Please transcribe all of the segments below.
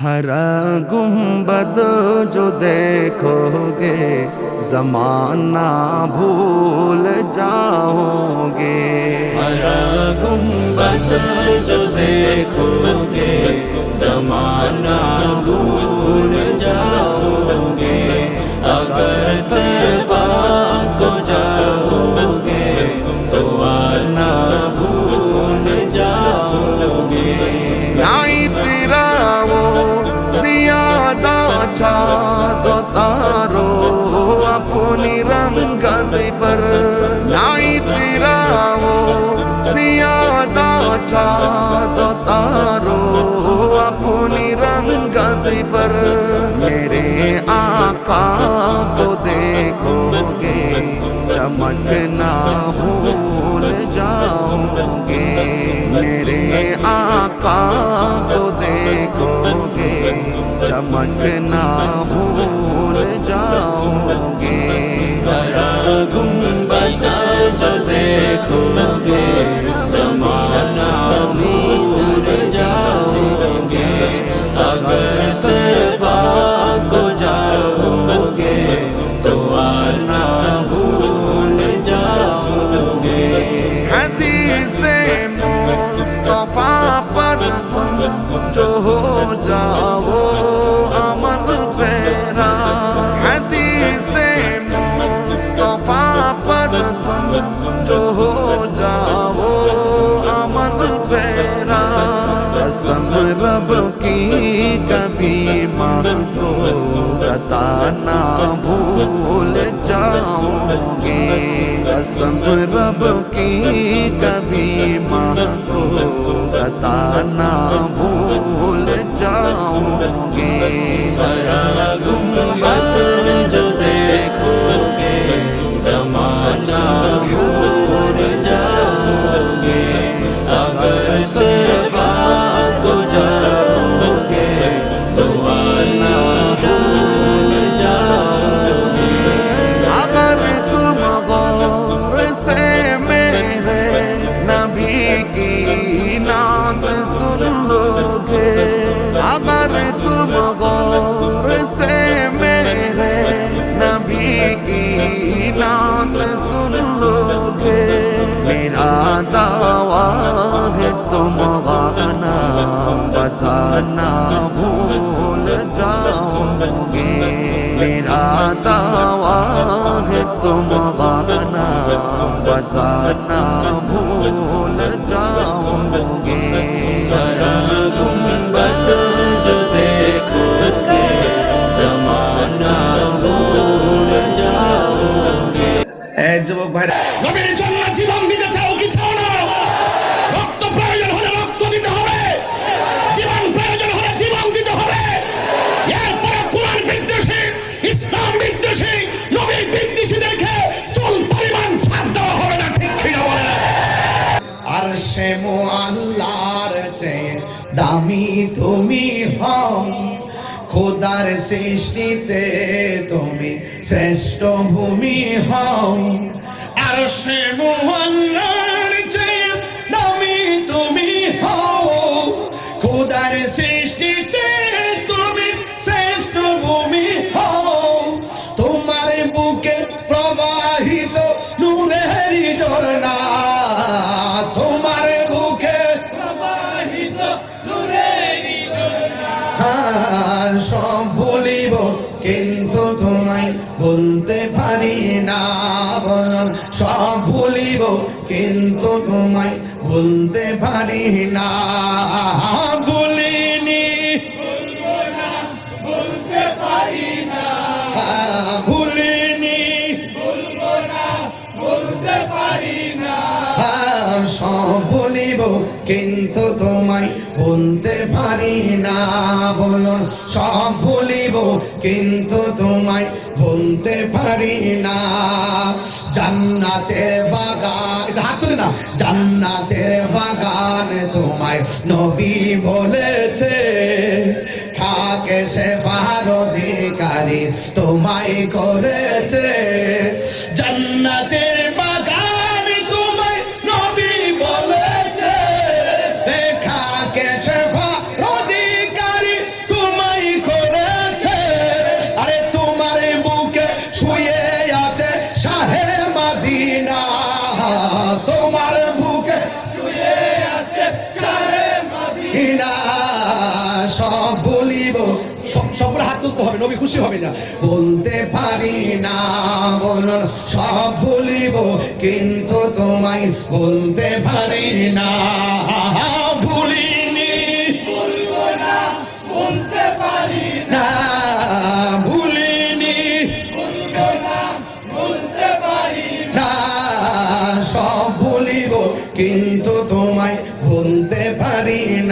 हरा गुम्बद जो देखोगे जमाना भूल जाओगे। हरा गुम्बद जो देखोगे जमाना भूल तारो अपनी रंगत पर नाई तेरा वो जियादा चादो तारो अपनी रंगत पर मेरे आका को देखोगे चमकना भूल जाओगे, मेरे आका को देखोगे चमकना भूल जाओगे। हरा गुंबद जो देखोगे कसम रब की कभी माँ को सताना भूल जाओगे। कसम रब की कभी माँ को सताना भूल जाओगे। हरा लोगे। अगर तुम गौर से मेरे नबी की नात सुन लोगे। मेरा दावा है तुम गाना, बसाना भूल जाओगे। मेरा दावा है तुम गाना, बसाना भूल जाओगे। ইসলাম বিদ্বেষী নবী বিদ্বেষীদেরকে চুল পরিমাণ দেওয়া হবে না ঠিক কিনা বলে? আর সে আল্লাহর চেয়ে দামি তুমি হও খোদার সৃষ্টিতে তুমি শ্রেষ্ঠ ভূমি হও। আর সে মোহাল্লার বলন সব ভুলিব কিন্তু তোমায় বলতে পারি না। ভুলিনি। ভুলিনি। সব ভুলিব কিন্তু তোমায় বলতে পারি না। বলুন সব ভুলিব কিন্তু তোমায় বলতে পারি না। জান্নাতের বাগান তোমায় নবী বলেছে। খাকে সে ফার অধিকারী তোমায় করেছে। সব বলিব। সব- সবগুলো হাত তুলতে হবে, নবী খুশি হবে না। বলতে পারি না বলুন সব ভুলিব কিন্তু তোমায় বলতে পারি না। ভুলিনি। না ভুলিনি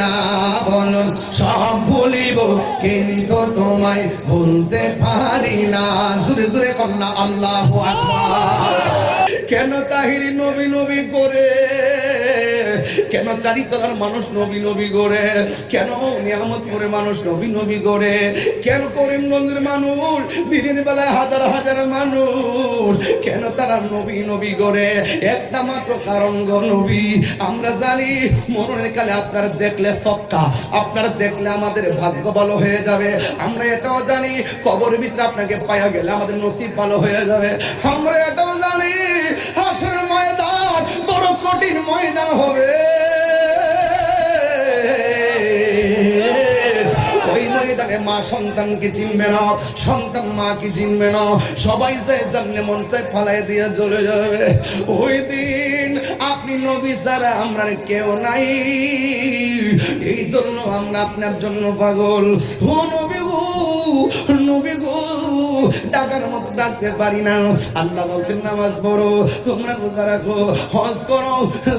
না সব বলিব কিন্তু তোমায় ভুলতে পারি না। জুরে জুরে কন্যা, আল্লাহ কেন তাহিরি নবী নবী করে? কেন চারিতলার মানুষ নবী নবী করে কেন মানুষ নবী নবী করে কেন করিমগঞ্জের মানুষ দিনের বেলায় হাজার হাজার মানুষ? কেন তারা নবী নবী করে একটা মাত্র কারণ নবী, আমরা জানি মরণের কালে আপনারা দেখলে সবটা, আপনারা দেখলে আমাদের ভাগ্য ভালো হয়ে যাবে। আমরা এটাও জানি, কবরের ভিতরে আপনাকে পাওয়া গেলে আমাদের নসিব ভালো হয়ে যাবে। আমরা এটাও জানি বড় কঠিন ময়দান হবে। মা সন্তানকে চিনবে না? সন্তান মাকে চিনবে না? সবাই যে জানলে মন চাই ফালাই দিয়ে চলে যাবে। ওই দিন আপনি নবী ছাড়া আমরা কেউ নাই। এই জন্য আমরা আপনার জন্য পাগল। ও নবী গো নবী গো। ডাকার মতো ডাকতে পারি না। আল্লাহ বলছেন, নামাজ পড়ো, তোমরা রোজা রাখো, হজ করো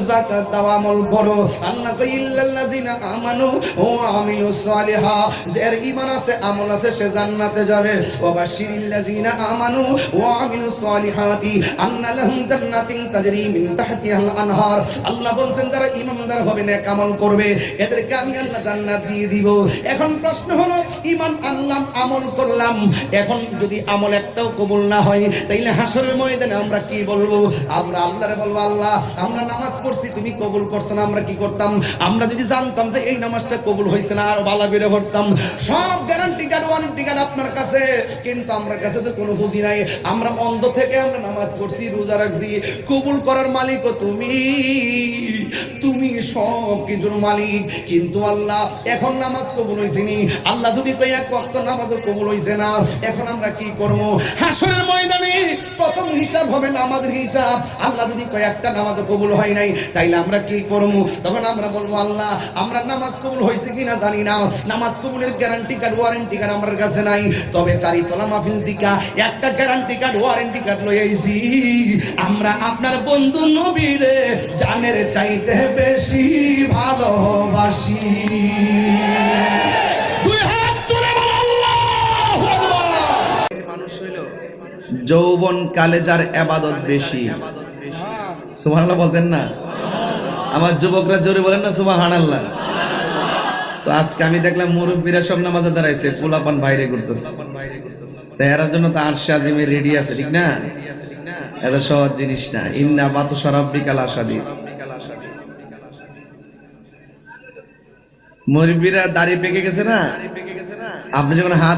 জাকাত দাও, আমল করো। আল্লাহ কই ইল্লাল্লাযিনা আমানু ও আমিলু সালিহা, যার ঈমান আছে, আমল আছে, সে জান্নাতে যাবে। ওয়া বাশিরিল্লাযিনা আমানু ওয়া আমিলু সালিহাতি, আন্না লাহুম জান্নাতিন তাজরি মিন তাহতিহাল আনহার। আল্লাহ বলছেন, যারা ঈমানদার হবে, নেক আমল করবে, এদেরকে আমি আল্লাহ জান্নাত দিয়ে দিব। এখন প্রশ্ন হলো, ঈমান আনলাম, আমল করলাম, এখন যদি আমল একটাও কবুল না হয়, তাইলে হাসরের ময়দানে আমরা কি বলব? আমরা আল্লাহরে বলব, আল্লাহ, আমরা নামাজ পড়ছি, তুমি কবুল করছ না, আমরা কি করতাম? আমরা যদি জানতাম যে এই নামাজটা কবুল হয়েছে না, আর বালা বেড়ে ভরতাম। সব গ্যারান্টি কার্ড ওয়ারেন্টি কার্ড আপনার কাছে। কিন্তু আমার কাছে তো কোনো বুঝি নাই। আমরা অন্ধ থেকে আমরা নামাজ পড়ছি, রোজা রাখছি। কবুল করার মালিকও তুমি। তুমি সব কিছুর মালিক। কিন্তু আল্লাহ, এখন নামাজ কবুল হয়েছে নি। আল্লাহ যদি কই এক নামাজও কবুল হয়েছে না, এখন আমরা কি করব? হাসরের ময়দানে প্রথম হিসাব হবে না আমাদের হিসাব। আল্লাহ যদি কয় একটা নামাজও কবুল হয় নাই, তাইলে আমরা কি করব? তখন আমরা বলব, আল্লাহ, আমরা নামাজ কবুল হয়েছে কিনা জানি না। নামাজ কবুলের গ্যারান্টি কার্ড ওয়ারেন্টি কার্ড আমার কাছে নাই। তবে চারিতলা মাহফিল দিকা একটা গ্যারান্টি কার্ড ওয়ারেন্টি কার্ড লই আইছি। আমরা আপনার বন্ধু নবীরে জানের চাইতে বেশি ভালোবাসি। যৌবন কালে যার এবাদত বেশি। সুবহানাল্লাহ বলতেন না? আমার যুবকরা জোরে বলেন না সুবহানাল্লাহ। তো আজকে আমি দেখলাম মুরব্বীরা সব নামাজে দাঁড়াইছে পোলাপান বাইরে করতেছে এরার জন্য তো আরশে আজিমে রেডি আছে ঠিক না? এত সহজ জিনিস না। ইন্না বাতু সরাব্বিকাল আসাদি মুরব্বীরা দাড়ি পেকে গেছে না? আপনি যখন হাত